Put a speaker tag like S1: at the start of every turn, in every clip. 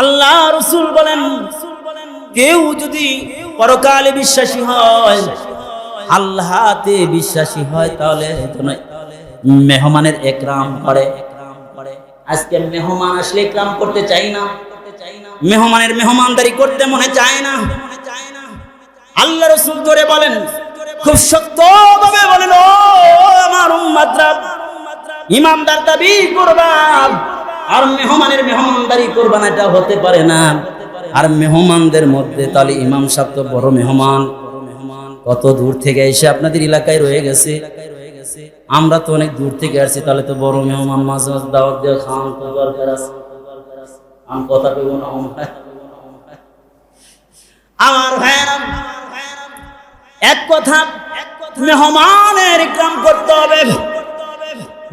S1: আল্লাহ বলেন, কেউ যদি পরকালে বিশ্বাসী হয়, আল্লাহতে বিশ্বাসী হয়, তাহলে মেহমানের একরাম করে। আজকে মেহমান আসলে একরাম করতে চাই না। মেহমানের মেহমানদারি করতে মনে চায় না। আল্লাহ রসুল ধরে বলেন, খুব শক্ত উম্মাতরা ইমানদার দাবি করবা আর মেহমানের মেহমানদারি করবা এটা হতে পারে না। আর মেহমানদের মধ্যে তাহলে ইমাম সাহেব তো বড় মেহমান। কত দূর থেকে এসে আপনাদের এলাকায় রয়ে গেছে। আমরা তো অনেক দূর থেকে আসছি, তাহলে তো বড় মেহমান, মাঝে মাঝে দাওয়াত দিয়ে খাওয়ান তো দরকার আছে। আমি কথা পেব না। আমার ভাইয়েরা, এক কথা, মেহমানের কাম করতে হবে।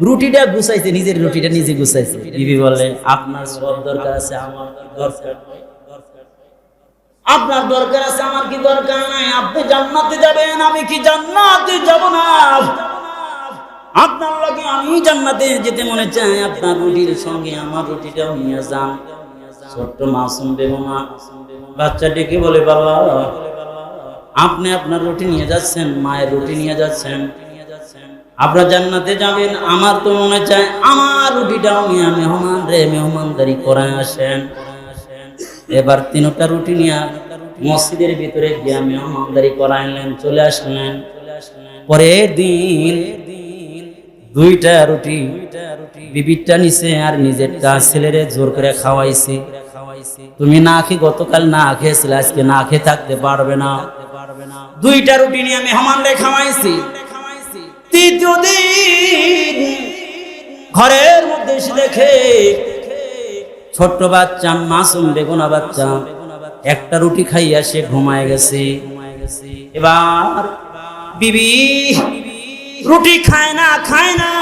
S1: রুটিটা গুছাইছে, নিজের রুটিটা নিজে গুছাইছে। বিবি বলে আপনার সব দরকার আছে, আমার দরকার? আপনার দরকার আছে, আমার কি দরকার নাই? আপনি জান্নাতে যাবেন, আমি কি জান্নাতে যাব না? আপনার লাগে আমি জান্নাতে যেতে মনে চাই, আপনার রুটির সঙ্গে আমার রুটিটাও নিয়ে যান। ছোট্ট মাসুম বেগমা বাচ্চা ডেকে বলে, বাবা, আপনি আপনার রুটি নিয়ে যাচ্ছেন, মায়ের রুটি নিয়ে যাচ্ছেন। আপনার জান্নাতে যাবেন, আমার তো মনে চায় আমার রুটিটাও নিয়ে মেহমান রে, মেহমানদারি করে আসেন। এবার তিনটা রুটি নিয়ে মসজিদের ভিতরে গিয়ে মেহমানদারি করাইলেন চলে আসলেন। পরের দিন দুইটা রুটি বিবিরটা নিছে আর নিজেরটা ছেলেরে জোর করে খাওয়াইছে। তুমি না খেয়ে গতকাল না খেয়েছিলে, আজকে না খেয়ে থাকতে পারবে না। দুইটা রুটি নিয়ে মেহমানরে খাওয়াইছি। তৃতীয় দিন ঘরের মধ্যে এসে দেখে, ছোট্ট বাচ্চা, মাসুম বেগুনা বাচ্চা, একটা রুটি খাইয়া সে ঘুমায় গেছে। এবার বিবি রুটি খায় না খায় না।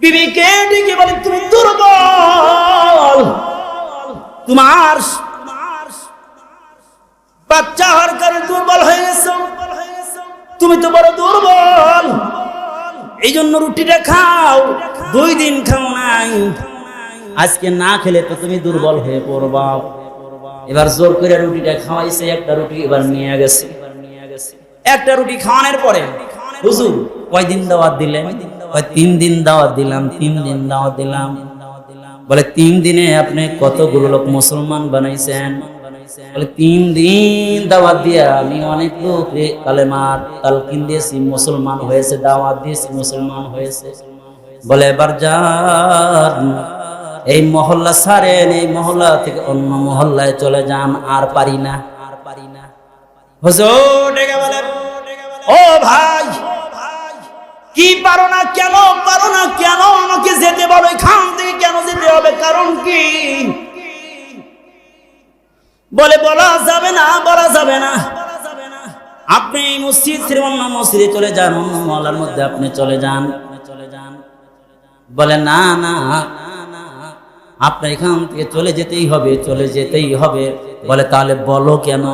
S1: বিবিকে ডেকে বলে, তুমি দুর্বল। তোমার বাচ্চা হওয়ার কারণে দুর্বল হয়ে গেছো। তুমি তো বড় দুর্বল। এই জন্য রুটিটা খাও। দুই দিন খাও নাই। আজকে না খেলে তো তুমি দুর্বল হয়ে পড়বা। এবার জোর করে রুটিটা খাওয়াইছে, একটা রুটি এবার নিয়ে গেছে। একটা রুটি খাওয়ানোর পরে, হুজুর, কয়দিন দাওয়াত দিলেন? কয়, তিন দিন দাওয়াত দিলাম, তিন দিন দাওয়াত দিলাম। বলে, তিন দিনে আপনি কতগুলো লোক মুসলমান বানাইছেন? তিন দিন দাওয়াত দিয়ে আমি অনেক লোক কালেমার তালকিন দিয়েছি মুসলমান হয়েছে, দাওয়াত দিয়েছি মুসলমান হয়েছে। বলে, এবার যান, এই মহল্লা ছাড়েন, এই মহল্লা থেকে অন্য মহল্লায় চলে যান, আর পারি না। আর পারি না হুজুর, ডেকে ও ভাই, কি পারো না কেন, পারো না কেন আমাকে যেতে বলো এখান থেকে কেন যেতে হবে, কারণ কি? বলে বলা যাবে না, বলা যাবে না। আপনি এই মসজিদ ছেড়ে অন্য মসজিদে চলে যান, অন্য মহলার মধ্যে আপনি চলে যান। চলে যান বলে, না না, আপনার এখান থেকে চলে যেতেই হবে, চলে যেতেই হবে। বলে, তাহলে বলো কেন?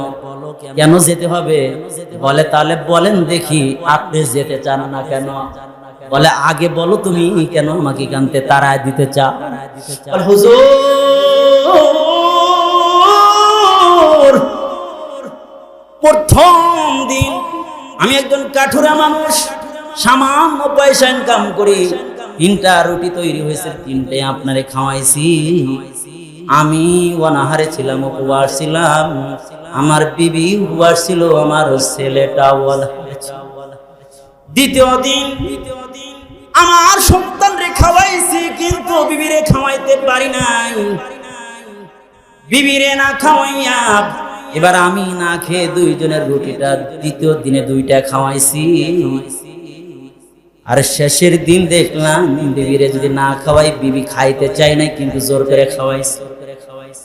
S1: কেন যেতে হবে? বলে, তাহলে বলেন দেখি আপনি যেতে চান না কেন? বলে, আগে বলো তুমি কেন আমাকে কানতে তারায় দিতে চাও? হুজুর প্রথম দিন আমি একজন কাঠুরা মানুষ, সামান্য পয়সা ইনকাম করি তিনটা রুটি তৈরি হয়েছে, তিনটে আপনারে খাওয়াইছি। আমি অনাহারে ছিলাম, উপবাস ছিলাম। আমার বিবি উপবাস ছিল, আমার ছেলেটা। দ্বিতীয় দিন আমার সন্তান রে খাওয়াইছি, কিন্তু বিবিরে খাওয়াইতে পারি নাই। বিবিরে না খাওয়াইয়া এবার আমি না খেয়ে দুইজনের রুটিটা দ্বিতীয় দিনে দুইটা খাওয়াইছি। আর শেষের দিন দেখলাম বিবিরে যদি না খাওয়াই, বিবি খাইতে চাই নাই, কিন্তু জোর করে খাওয়াইছি।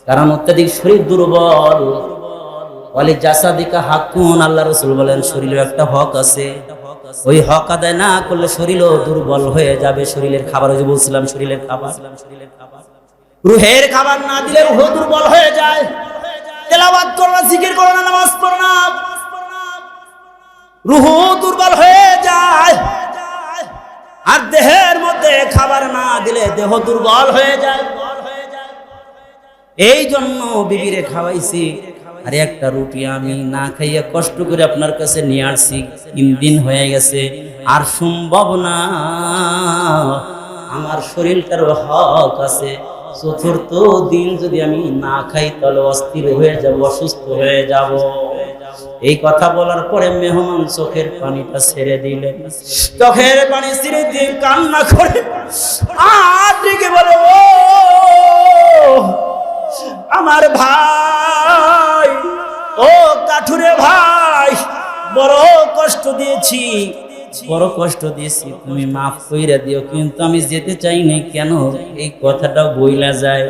S1: কারণ অত্যাধিক শরীর দুর্বল। বলে, জাসাদিকা হাকুন আল্লাহ রসুল বলেন শরীরের একটা হক আছে। ওই হক আদায় না করলে শরীরও দুর্বল হয়ে যাবে। শরীরের খাবার, ওই বলছিলাম, শরীরের খাবার। রুহের খাবার না দিলে রুহ দুর্বল হয়ে যায়। তেলাবাদ করো না, জিকির করো না, নামাজ পড়ো না। রুহ দুর্বল হয়ে যায়। আর দেহের মধ্যে খাবার না দিলে দেহ দুর্বল হয়ে যায়। এই জন্য বিবিরে খাওয়াইছি। আর একটা রুটি আমি না খাইয়া কষ্ট করে আপনার কাছে নিয়ে আসছি, তিন দিন হয়ে গেছে। আর সম্ভব না। আমার শরীরটার হক আছে। চতুর্থ দিন যদি আমি না খাই, তাহলে অস্থির হয়ে যাব, অসুস্থ হয়ে যাব। এই কথা বলার পরে মেহমান চোখের পানিটা ছেড়ে দিলেন চোখের পানি ছেড়ে দিয়ে কান্না করে আর ডেকে বলে, ও, আমার ভাই, ও কাঠুরে ভাই, বড় কষ্ট দিয়েছি। বড় কষ্ট দিয়েছি, তুমি মাফ কইরা দিও, কিন্তু আমি যেতে চাই নাই কেন? এই কথাটা বইলা যায়।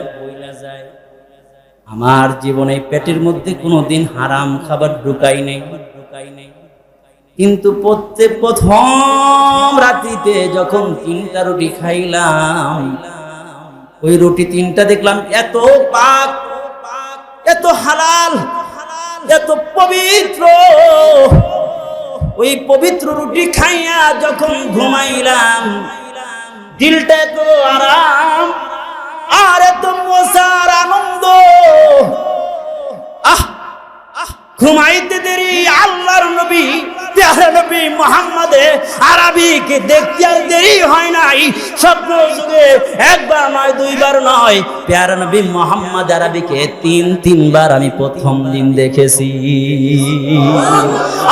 S1: আমার জীবনে পেটের মধ্যে কোনোদিন হারাম খাবার ঢুকাই নেই। কিন্তু প্রত্যেক প্রথম রাত্রিতে যখন তিনটা রুটি খাইলাম, ওই রুটি তিনটা দেখলাম এত পাক, এত হালাল, এত পবিত্র। ওই পবিত্র রুটি খাইয়া যখন ঘুমাইলাম, দিলটা তো আরাম, আর এত মশার আনন্দ। আহ, ঘুমাইতে দেরি, আল্লাহর নবী আর হয় নাই। একবার নয় নয়। নবী আরবিকে তিন, তিনবার আমি প্রথম দিন দেখেছি।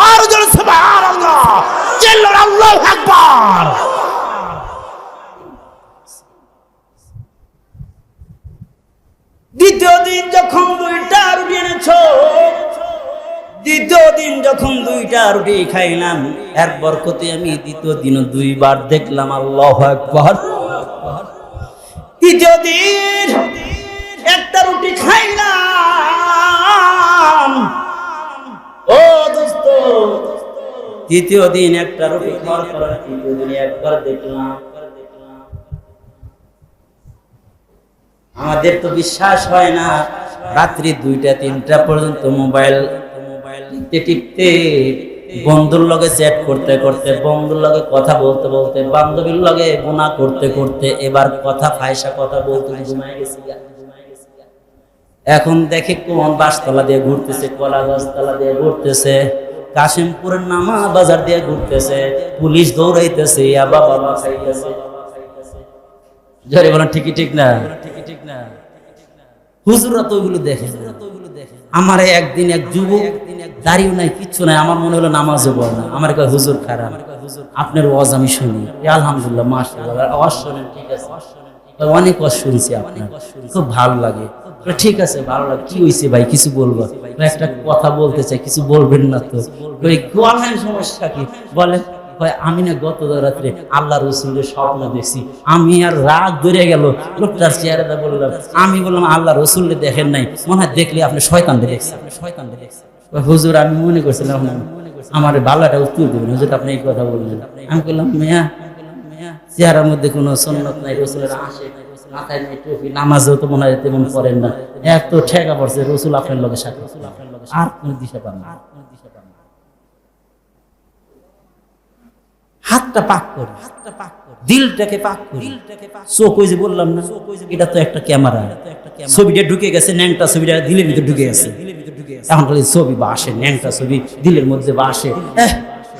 S1: আর দ্বিতীয় দিন যখন দুইটা রুটি এনেছো দ্বিতীয় দিন যখন দুইটা রুটি খাইলাম এর বরকতে আমি দ্বিতীয় দিন দুইবার দেখলাম আল্লাহ একবার তৃতীয় দিন একটা রুটি খাইলাম। ও দোস্ত, তৃতীয় দিন একটা রুটি খাওয়ার পর তৃতীয় দিন একবার দেখলাম। আমাদের তো বিশ্বাস হয় না, রাত্রি দুইটা, তিনটা পর্যন্ত মোবাইল টিপতে বন্ধুর লগে চ্যাট করতে করতে, বন্ধুর লগে কথা বলতে বলতে, বান্ধবীর লগে গুণা করতে করতে এবার কথা ফায়সা কথা বলতে ঘুমায় গেছি এখন দেখে কোন বাসতলা দিয়ে ঘুরতেছে, কলা গাছতলা দিয়ে ঘুরতেছে, কাশিমপুরের নামা বাজার দিয়ে ঘুরতেছে, পুলিশ দৌড়াইতেছে, ইয়া বাবা খাইতেছে। জরে বলেন, ঠিকই ঠিক না? ঠিকই ঠিক না হুজুরা তো ওইগুলো দেখে আমার একদিন এক যুবক দাঁড়িয়ে নাই, কিচ্ছু নাই, আমার মনে হলো নামাজও পড়ে না। আমার কয়, হুজুর খারাপ। আপনার ওয়াজ আমি শুনি। আলহামদুলিল্লাহ শোনেন, ঠিক আছে। অনেক ওয়াজ শুনছি আপনার। খুব ভালো লাগে। ঠিক আছে, ভালো লাগে। কি হয়েছে ভাই? কিছু বলব? একটা কথা বলতে চাই, কিছু বলবেন না তো। কই সমস্যা কি? বলে আমি না গত রাত্রে আল্লাহ রসুলের স্বপ্ন দেখছি। আমি আর রাগ ধরে গেল, লোকটার চেহারাটা বললাম। আমি বললাম আল্লাহ রসুলকে দেখেন নাই। মনে হয় দেখলে আপনি শয়তানকে দেখছেন আপনি শয়তানকে দেখছেন। হুজুর, আমি মনে করছিলাম আমার ভালোটা উত্তর দেবেন। হুজুর, আপনি এই কথা বললেন আমি বললাম, মেয়া, চেহারার মধ্যে কোনো সন্ন্যত নাই, রসুলের আসে মাথায় টুপি, নামাজও তো মনে হয় তেমন করেন না। এত ঠেকা পড়ছে, রসুল আপনার লগে সাথে আর কোনো দিশা পান না। হাতটা পাক করি হাতটা পাক দিলটাকে পাক করি। চোখ ওই যে বললাম না, এটা তো একটা ক্যামেরা। ছবিটা ঢুকে গেছে, ন্যাংটা ছবিটা দিলের ভিতরে ঢুকে গেছে। এখন খালি ছবি বা আসে, ন্যাংটা ছবি, দিলের মধ্যে বা আসে।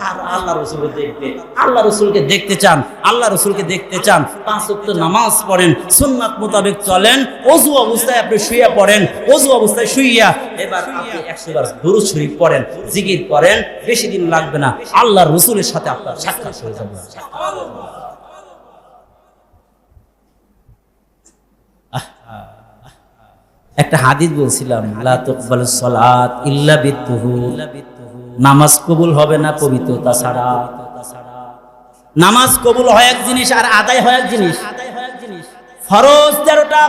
S1: আর আল্লাহ রসুল দেখবে আল্লাহ রসুলকে দেখতে চান, আল্লাহ রসুলকে দেখতে চান। পাঁচ নামাজ পড়েন, সুন্নাত মোতাবেক চলেন, অজু অবস্থায় আপনি শুয়ে পড়েন, অজু অবস্থায় শুইয়া এবার আপনি একশো বার দুরুদ শরীফ পড়েন, জিকির করেন, বেশি দিন লাগবে না, আল্লাহ রসুলের সাথে আপনার সাক্ষাৎ হয়ে যাবে। একটা হাদিস বলছিলাম নামাজ কবুল হবে না পবিত্রতা ছাড়া। নামাজ কবুল হয় এক জিনিস আর আদায় হয় এক জিনিস। ফরজ তেরোটা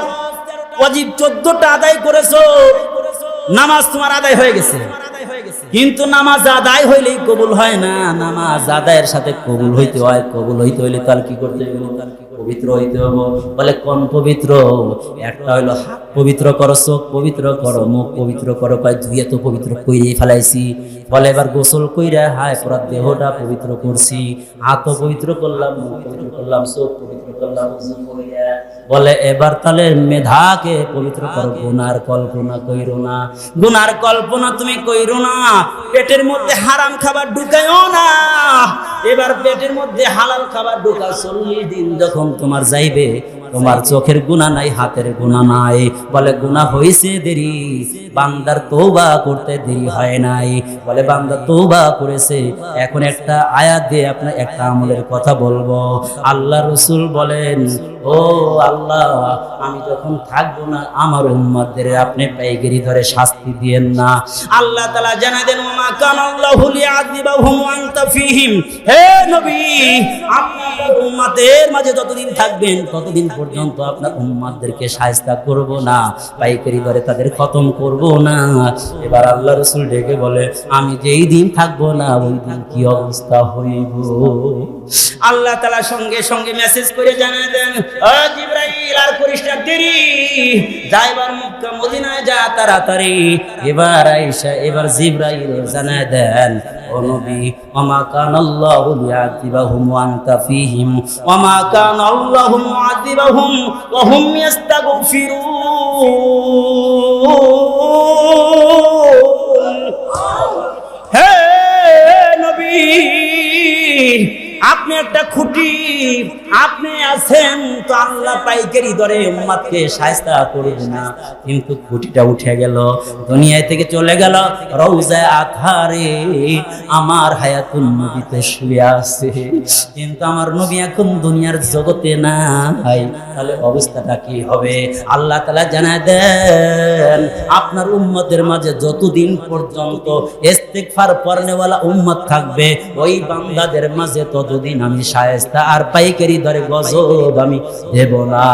S1: অজিব চোদ্দটা আদায় করেছ, নামাজ তোমার আদায় হয়ে গেছে। কিন্তু নামাজ আদায় হইলেই কবুল হয় না, নামাজ আদায়ের সাথে কবুল হইতে হয়, কবুল হইতে হইলে তার কি করতে পবিত্র হইতে হবে বলে, কোন পবিত্র? একটা হইল হাত পবিত্র করো, চোখ পবিত্র করো, মুখ পবিত্র করো, কয়, ধুয়ে তো পবিত্র কইয়ে ফেলাইছি। বলে, এবার গোসল কইরা, হায়, পুরা দেহটা পবিত্র করছি। হাত পবিত্র করলাম পবিত্র করলাম, চোখ পবিত্র করলাম বলে, এবার তাহলে মেধাকে পবিত্র করো, গুনার কল্পনা কইরো না। গুনার কল্পনা তুমি কইরো না, পেটের মধ্যে হারাম খাবার ঢুকাইও না। এবার পেটের মধ্যে হালাল খাবার ঢুকা চল্লিশ দিন যখন তোমার যাইবে তোমার চোখের গুণা নাই, হাতের গুণা নাই। বলে, গুণা হয়েছে দেরি, বান্দার তৌবা করতে দেরি হয় নাই। বলে, বান্দা তৌবা করেছে, এখন একটা আয়াত দিয়ে আপনার একটা আমলের কথা বলব। আল্লাহ রসুল বলেন ও আল্লাহ, আমি যখন থাকব না, আমার উম্মতদের আপনি পাইগিরি ধরে শাস্তি দিয়েন না। আল্লাহ তালা জানা দেন লিআযিবাহুম ওয়া আনতা ফীহিম। হে নবী, আপনি উম্মতের মাঝে যতদিন থাকবেন, ততদিন পর্যন্ত আপনার উম্মতদেরকে শায়েস্তা করব না, পাইকারি দরে তাদের খতম করব না। এবার আল্লাহ রসুল ডেকে বলে, আমি যেই দিন থাকব না, ওই দিন কি অবস্থা হইব? আল্লাহ তালা সঙ্গে সঙ্গে মেসেজ করে জানা দেন "ও জিব্রাইল, আর করিস না দেরি। যাইবার মক্কা মদিনায় যা তাড়াতাড়ি। এবার আইসা এবার জিব্রাইল জানা দেন, ও আল্লাহু একটা খুঁটি আপনি আছেন, তো আল্লাহ পাইকারি দরে উম্মাদকে সায়স্তা করবে না। কিন্তু খুঁটিটা উঠে গেল দুনিয়া থেকে চলে গেল রৌজা আথারে আমার হায়াতুন নবীতে শুয়ে আছে। কিন্তু আমার নবী এখন দুনিয়ার জগতে তাহলে অবস্থাটা কি হবে? আল্লাহ তালা জানা দেন, আপনার উম্মতের মাঝে যতদিন পর্যন্ত ইস্তেগফার পড়নেওয়ালা উম্মত থাকবে, ওই বান্দাদের মাঝে ততদিন আমি শায়েস্তা আর পাইকারি ধরে গজব আমি দেব না।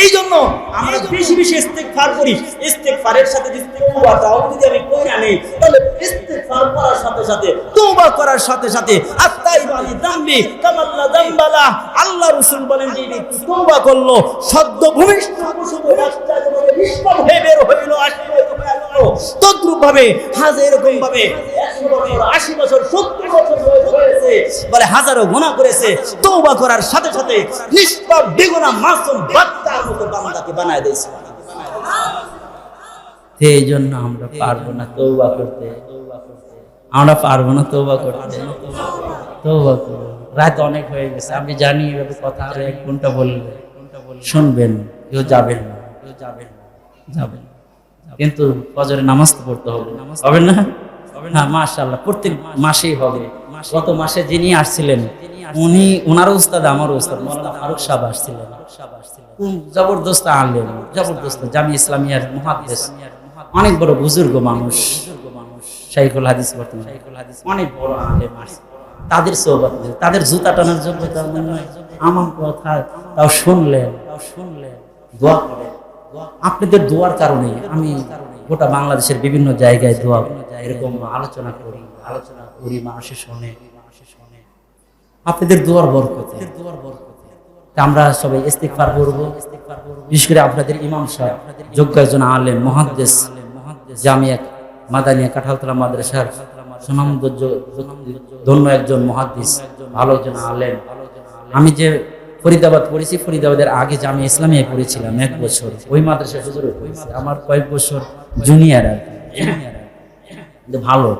S1: এই জন্য আমরা বেশি বেশি ইস্তেগফার করি। ইস্তেগফারের সাথে যদি তওবাটাও যদি আমি কইরা নেই তাহলে ইস্তেগফার করার সাথে সাথে তওবা করার সাথে সাথে আত্তাইবালি দাম্বি কামাল্লা দাম্বালা আল্লাহ রাসূল বলেন যে ব্যক্তি তওবা করল সদ্য ভূমিষ্ঠ কুসুম বাচ্চা যেভাবে নিষ্পাপ হয়ে বের হইল আশীর্বাদ হয়ে গেল। তদ্রুপ ভাবে হাজার এরকম ভাবে বলে হাজারো গুণা করেছে, তওবা করার সাথে সাথে নিষ্পাপ বেগুনা মাসুম বাচ্চার মতো বান্দাকে বানায় দিয়েছে জন্য আমরা পারব না তৌবা করতে। আমরা পারব না তৌবা করতে। তৌবা করব। রাত অনেক হয়ে গেছে, আমি জানি এভাবে কথা আরও এক ঘণ্টা বললে শুনবেন, কেউ যাবেন কেউ যাবেন। যাবেন। কিন্তু ফজরে নামাজ পড়তে হবে। হবে না? না? মাশাআল্লাহ, প্রত্যেক মাসেই হবে। গত মাসে যিনি আসছিলেন, উনি ওনারও উস্তাদ, আমারও উস্তাদ, মৌলানা ফারুক সাহেব আসছিলেন। জবরদস্ত আনলেন জবরদস্ত, জামি ইসলামিয়ার মহাদেশ অনেক বড় বুজুর্গ মানুষ। শাইখুল হাদিস বর্তমান অনেক বড় আলেম তাদের সোহবত তাদের জুতা টানার যোগ্যতা আমার নয়। আমার কথা তাও শুনলেন তাও শুনলেন, দোয়া করেন। আপনাদের দোয়ার কারণে আমি গোটা বাংলাদেশের বিভিন্ন জায়গায় দোয়া এরকম আলোচনা করি আলোচনা করি মানুষের শোনে মানুষের শোনে। আপনাদের দোয়ার বরকতে দোয়ার বরকতে। আমরা সবাই ইস্তেগফার করব। বিশেষ করে আপনাদের ইমাম সাহেব, যোগ্য একজন আলেম মহাদ্দেশ জামিয়া মাদানিয়া কাঁঠালতলা মাদ্রাসার সুনামধন্য, ধন্য একজন মহাদ্দিস, ভালো একজন আলেম। আমি যে ফরিদাবাদ পড়েছি, ফরিদাবাদের আগে জামি ইসলামিয়ে পড়েছিলাম এক বছর। ওই মাদ্রাসা হুজুরে পড়েছি আমার কয়েক বছর জুনিয়র আর। কিন্তু ভালো।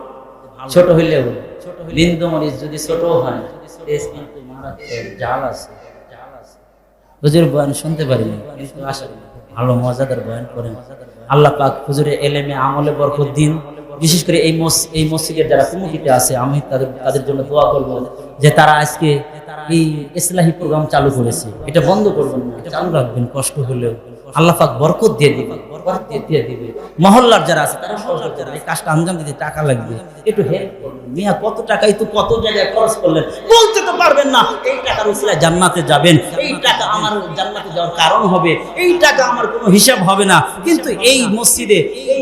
S1: ছোট হইলেও বিন্দু মরিচ যদি ছোট হয় কিন্তু জাল আছে। হুজুর, বয়ান শুনতে পারিনি, কিন্তু আশা ভালো, মজাদার বয়ান করেন। আল্লাহ পাক হুজুরের এলেমে আমলে বরকত দিন। বিশেষ করে এই মস- এই মসজিদের যারা কমিটিতে আছে, আমি তাদের তাদের জন্য দোয়া করব যে তারা আজকে এই ইসলাহি প্রোগ্রাম চালু করেছে। এটা বন্ধ করবেন না চালু রাখবেন, কষ্ট হলেও। আল্লাহাক বরকত দিয়ে দিবে মহল্লার যারা আছে, তারা করবে এই কাজটা আঞ্জাম দিতে টাকা লাগবে। একটু হেল্প করবেন মিয়া, কত টাকাই তো কত জায়গায় খরচ করলেন? বলতে তো পারবেন না। এই টাকার জান্নাতে যাবেন। এই টাকা আমার জান্নাতে যাওয়ার কারণ হবে। এই টাকা আমার কোনো হিসাব হবে না। কিন্তু এই মসজিদে, এই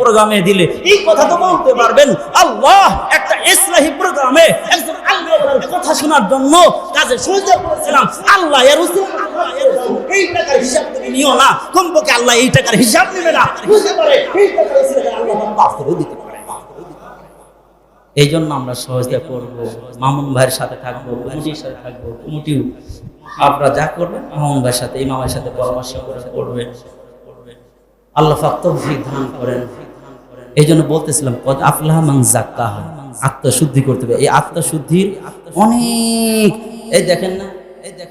S1: প্রোগ্রামে দিলে, এই কথা তো বলতে পারবেন। আল্লাহ একটা ইসলাহি প্রোগ্রামে একজন আল্লাহর কথা শোনার জন্য কাজে সুযোগ করেছিলাম। আল্লাহ এর এই টাকার হিসাব তুমি নিও না। কমপক্ষে আল্লাহ এই টাকার হিসাব নেবে না। বুঝতে পারে? এই টাকার আল্লাহ দিতে পারে। এই জন্য আমরা সহজতা করব। মামুন ভাইয়ের সাথে থাকব কমিটির সাথে থাকব, কমিটিও। আপনারা যা করবেন, মামুন ভাইয়ের সাথে ইমামের সাথে পরামর্শ করে করবেন। আল্লাহ পাক তৌফিক দান করেন। এই জন্য বলতেছিলাম, কদ আফলাহ মান জাক্কাহা আত্মশুদ্ধি করতে হবে এই আত্মশুদ্ধির অনেক এই দেখেন না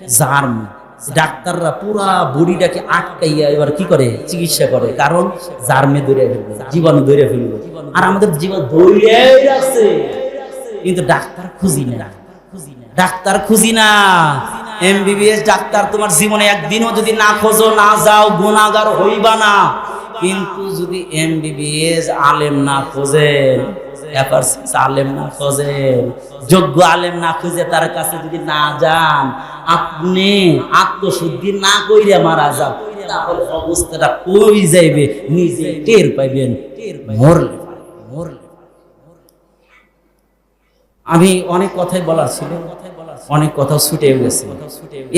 S1: জার্ম, ডাক্তাররা পুরা বডিটাকে আটকাইয়া এবার কি করে? চিকিৎসা করে। কারণ জার্মে ধরে ফেলবে, জীবাণু ধরে ফেলবে। আর আমাদের জীবন রাখছে। কিন্তু ডাক্তার খুঁজি না। ডাক্তার খুঁজি না। এমবিবিএস ডাক্তার তোমার জীবনে একদিনও যদি না খোঁজো, না যাও, গুণাগার হইবা না। কিন্তু যদি এমবিবিএস আলেম না খোঁজেন আলেম না খোঁজেন যোগ্য আলেম না খুঁজে তার কাছে যদি না যান, আপনি আত্মশুদ্ধি না মারা যান, তাহলে অবস্থাটা কই যাইবে? নিজে টের পাইবেন মরলে মরলে আমি অনেক কথাই বলার ছিল, অনেক কথা ছুটে গেছে।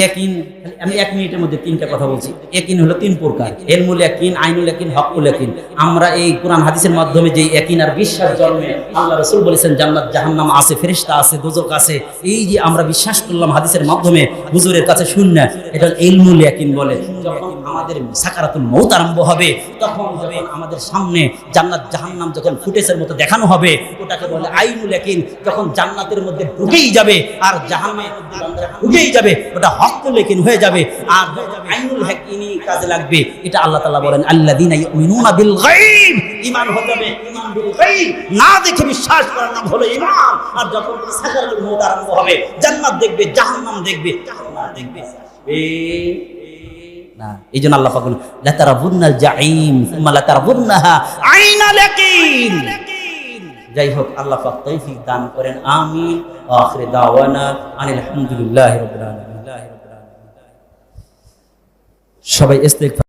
S1: একিন আমি এক মিনিটের মধ্যে তিনটা কথা বলছি। একিন হলো তিন প্রকার। এলমুল একিন আইনুল একিন হকুল একিন আমরা এই কোরআন হাদিসের মাধ্যমে যে একিন আর বিশ্বাস জন্মে, আল্লাহ রসুল বলেছেন, জান্নাত, জাহান্নাম আছে ফেরিস্তা আছে, দোজক আছে। এই যে আমরা বিশ্বাস করলাম হাদিসের মাধ্যমে, হুজুরের কাছে শূন্য এটা এলমুল একিন বলে। যখন আমাদের সাকারাতুল মৌত আরম্ভ হবে, তখন যখন আমাদের সামনে জান্নাত, জাহান্নাম যখন ফুটেজের মতো দেখানো হবে, ওটাকে বলে আইনুল একিন যখন জান্নাতের মধ্যে ঢুকেই যাবে, আর জাহান্নামের ঢুকেই যাবে, ওটা হকুল একিন হয়ে যাবে। আর আইনুল হাকিনি কাজে লাগবে। এটা আল্লাহ তাআলা বলেন, আল্লাযীনা ইউমিনুনা বিল গায়ব। ঈমান হতে হবে ঈমান বিল গায়ব। না দেখে বিশ্বাস করার নাম হলো ঈমান। আর যখন সাকারাতুল মৌত আরম্ভ হবে, জান্নাত দেখবে, জাহান্নাম দেখবে জাহান্নাম দেখবে। এই না, এই জন্য আল্লাহ পাকুন লাতারাবুন্নাল জাইম সুম্মা লাতারাবুন্নাহা আইনাল ইয়াকিন। যাই হোক, আল্লাহ পাক দান করেন, আমিন। সবাই ইস্তেগফার